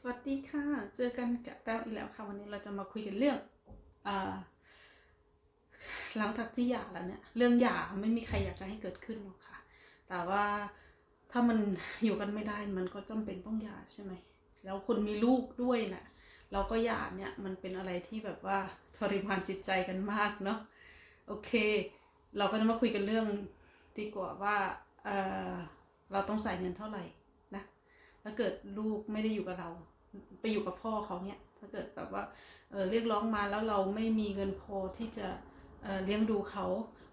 สวัสดีค่ะ เจอกันกับแต้วอีกแล้วค่ะ วันนี้เราจะมาคุยกันเรื่องอหลังจากที่หย่าแล้วเนี่ย เรื่องหย่าไม่มีใครอยากจะให้เกิดขึ้นหรอกค่ะ แต่ว่าถ้ามันอยู่กันไม่ได้มันก็จำเป็นต้องหย่าใช่ไหม แล้วคนมีลูกด้วยนะ่ะเราก็หย่าเนี่ยมันเป็นอะไรที่แบบว่าทรมานจิตใจกันมากเนาะ โอเค เราก็จะมาคุยกันเรื่องดีกว่าว่าเเราต้องใส่เงินเท่าไหร่ ถ้าเกิดลูกไม่ได้อยู่กับเรา ไปอยู่กับพ่อเขาเนี่ย ถ้าเกิดแบบว่าเเรียกร้องมาแล้วเราไม่มีเงินพอที่จะเเลี้ยงดูเขา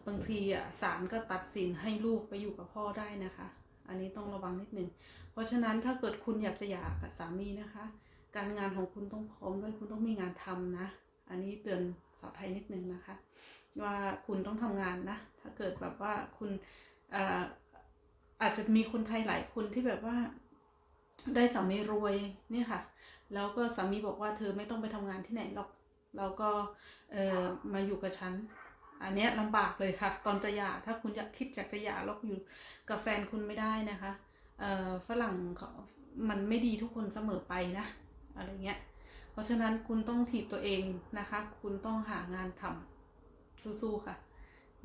บางทีอะศาลก็ตัดสินให้ลูกไปอยู่กับพ่อได้นะคะ อันนี้ต้องระวังนิดหนึ่งเพราะฉะนั้นถ้าเกิดคุณอยากจะหย่ากับสามีนะคะ การงานของคุณต้องพร้อมด้วยคุณต้องมีงานทำนะ อันนี้เตือนสาวไทยนิดนึงนะคะ ว่าคุณต้องทำงานนะ ถ้าเกิดแบบว่าคุณอ่ออาจจะมีคนไทยหลายคนที่แบบว่า ได้สามีรวยเนี่ยค่ะ แล้วก็สามีบอกว่าเธอไม่ต้องไปทำงานที่ไหนหรอก แล้วก็เออมาอยู่กับฉัน อันเนี้ยลำบากเลยค่ะ ตอนจะหย่าถ้าคุณอยากคิดอยากจะหย่าแล้วอยู่กับแฟนคุณไม่ได้นะคะเออฝรั่งเขามันไม่ดีทุกคนเสมอไปนะอะไรเงี้ย เพราะฉะนั้นคุณต้องถีบตัวเองนะคะ คุณต้องหางานทำสู้ๆค่ะ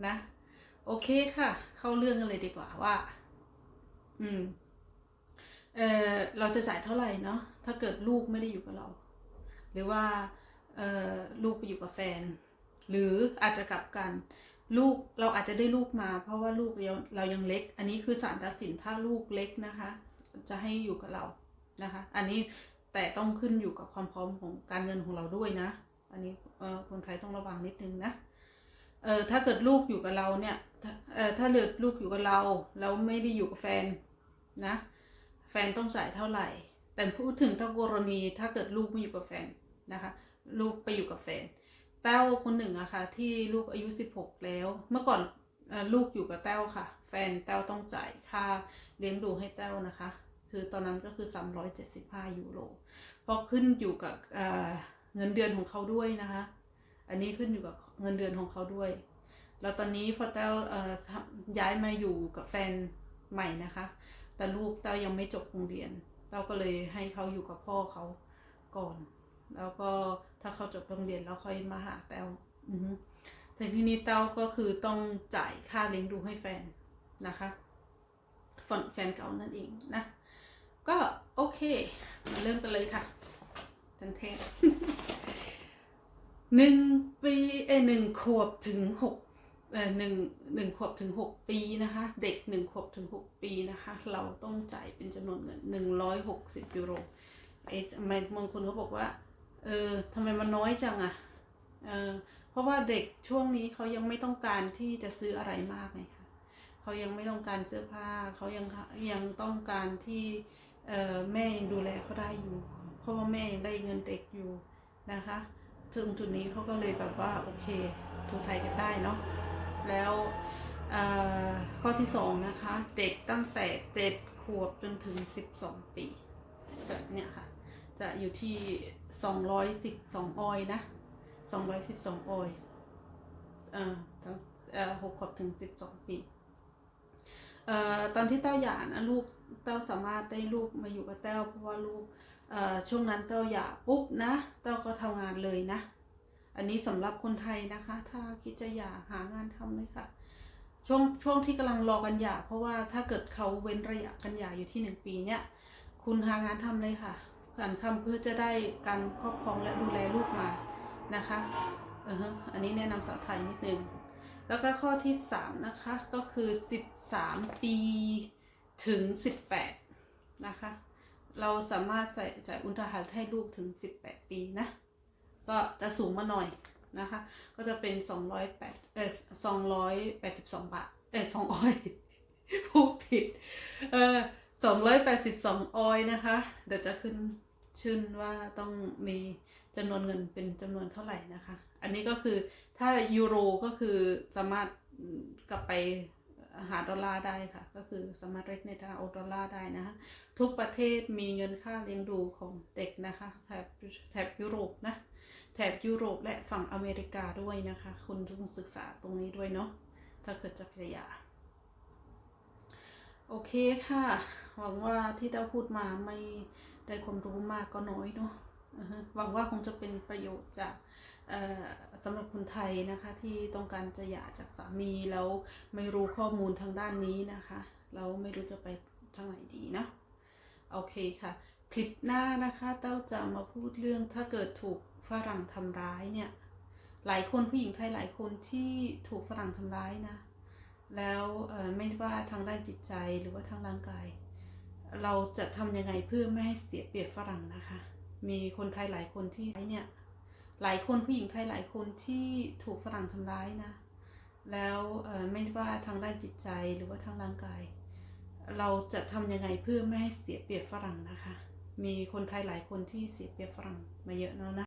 นะ โอเคค่ะ เข้าเรื่องกันเลยดีกว่าว่า อืม เออเราจะจ่ายเท่าไหร่เนาะถ้าเกิดลูกไม่ได้อยู่กับเรา หรือว่าเออลูกไปอยู่กับแฟน หรืออาจจะกลับกันลูกเราอาจจะได้ลูกมา เพราะว่าลูกเราเรายังเล็ก อันนี้คือศาลตัดสินถ้าลูกเล็กนะคะ จะให้อยู่กับเรานะคะ อันนี้แต่ต้องขึ้นอยู่กับความพร้อมของการเงินของเราด้วยนะ อันนี้คนไทยต้องระวังนิดนึงนะเออถ้าเกิดลูกอยู่กับเราเนี่ยถ้าเออถ้าเกิดลูกอยู่กับเราแล้วไม่ได้อยู่กับแฟนนะ แฟนต้องจ่ายเท่าไหร่ แต่พูดถึงถ้ากรณีถ้าเกิดลูกไม่อยู่กับแฟนนะคะ ลูกไปอยู่กับแฟนแต้วคนหนึ่งอะค่ะที่ลูกอายุ 16 แล้ว เมื่อก่อนลูกอยู่กับแต้วค่ะ แฟนแต้วต้องจ่ายค่าเลี้ยงดูให้แต้วนะคะ คือตอนนั้นก็คือ 375 ยูโรเพราะขึ้นอยู่กับเงินเดือนของเขาด้วยนะคะ อันนี้ขึ้นอยู่กับเงินเดือนของเขาด้วย แล้วตอนนี้พอแต้วย้ายมาอยู่กับแฟนใหม่นะคะ แต่ลูกแต้วยังไม่จบโรงเรียนแต้วก็เลยให้เขาอยู่กับพ่อเขาก่อน แล้วก็ถ้าเขาจบโรงเรียนแล้วค่อยมาหาแต้วอือฮึแต่ที่นี้แต้วก็คือต้องจ่ายค่าเลี้ยงดูให้แฟนนะคะแฟนแฟนเก่านั่นเองนะ ก็โอเค มาเริ่มกันเลยค่ะทันเทนหนึ่งปีเอหนึ่งขวบถึงหก หนึ่งหนึ่งขวบถึงหกปีนะคะ เด็กหนึ่งขวบถึงหกปีนะคะ เราต้องจ่ายเป็นจำนวนเงินหนึ่งร้อยหกสิบยูโรไอ้ทำไมบางคนเขาบอกว่า เออทำไมมันน้อยจังอะเออเพราะว่าเด็กช่วงนี้เขายังไม่ต้องการที่จะซื้ออะไรมากไงคะเขายังไม่ต้องการเสื้อผ้าเขายังยังต้องการที่เออแม่ยังดูแลเขาได้อยู่ เพราะว่าแม่ยังได้เงินเด็กอยู่นะคะ ถึงจุดนี้เขาก็เลยแบบว่าโอเคถูกไทยกันได้เนาะ แล้วข้อที่สองนะคะ เด็กตั้งแต่เจ็ดขวบจนถึงสิบสองปีจะเนี่ยค่ะ จะอยู่ที่สองร้อยสิบสองออยนะสองร้อยสิบสองออยเอ่อทั้งเอ่อหกขวบถึงสิบสองปีเอ่อตอนที่เต้าหย่านะลูกเต้าสามารถได้ลูกมาอยู่กับเต้าเพราะว่าลูกเอ่อช่วงนั้นเต้าหย่าปุ๊บนะเต้าก็ทำงานเลยนะ อันนี้สำหรับคนไทยนะคะ ถ้าคิดจะหย่าหางานทำเลยค่ะ ช่วงช่วงที่กำลังรอกันหย่าเพราะว่าถ้าเกิดเขาเว้นระยะกันหย่าอยู่ที่หนึ่งปีเนี่ย คุณหางานทำเลยค่ะการทำเพื่อจะได้การครอบครองและดูแลลูกมานะคะเอออันนี้แนะนำสาวไทยนิดนึงแล้วก็ข้อที่สามนะคะก็คือสิบสามปีถึงสิบแปดนะคะ เราสามารถใส่จ่ายอุนทหารให้ลูกถึง18ปีนะ ก็จะสูงมาหน่อยนะคะ ก็จะเป็น208เออ282บาทเออ2ออยพูดผิดเออ282ออยนะคะ เดี๋ยวจะขึ้นชื่นว่าต้องมีจำนวนเงินเป็นจำนวนเท่าไหร่นะคะ อันนี้ก็คือถ้ายูโรก็คือสามารถกลับไปหาดอลลาร์ได้ค่ะ ก็คือสามารถเรทในทางดอลลาร์ได้นะคะ ทุกประเทศมีเงินค่าเลี้ยงดูของเด็กนะคะแถบแถบยุโรปนะ แถบยุโรปและฝั่งอเมริกาด้วยนะคะ คุณต้องศึกษาตรงนี้ด้วยเนาะถ้าเกิดจะขยายโอเคค่ะ หวังว่าที่เต้าพูดมาไม่ได้ความรู้มากก็น้อยเนาะหวังว่าคงจะเป็นประโยชน์จากสำหรับคนไทยนะคะที่ต้องการจะหย่าจากสามีแล้วไม่รู้ข้อมูลทางด้านนี้นะคะแล้วไม่รู้จะไปทางไหนดีเนาะโอเคค่ะ คลิปหน้านะคะเต้าจะมาพูดเรื่องถ้าเกิดถูก ฝรั่งทำร้ายเนี่ย หลายคนผู้หญิงไทยหลายคนที่ถูกฝรั่งทำร้ายนะ แล้วไม่ว่าทางด้านจิตใจหรือว่าทางร่างกาย เราจะทำยังไงเพื่อไม่ให้เสียเปรียบฝรั่งนะคะ มีคนไทยหลายคนที่เนี่ย หลายคนผู้หญิงไทยหลายคนที่ถูกฝรั่งทำร้ายนะ แล้วไม่ว่าทางด้านจิตใจหรือว่าทางร่างกาย เราจะทำยังไงเพื่อไม่ให้เสียเปรียบฝรั่งนะคะมีคนไทยหลายคนที่เสียเปรียบฝรั่งมาเยอะแล้วนะ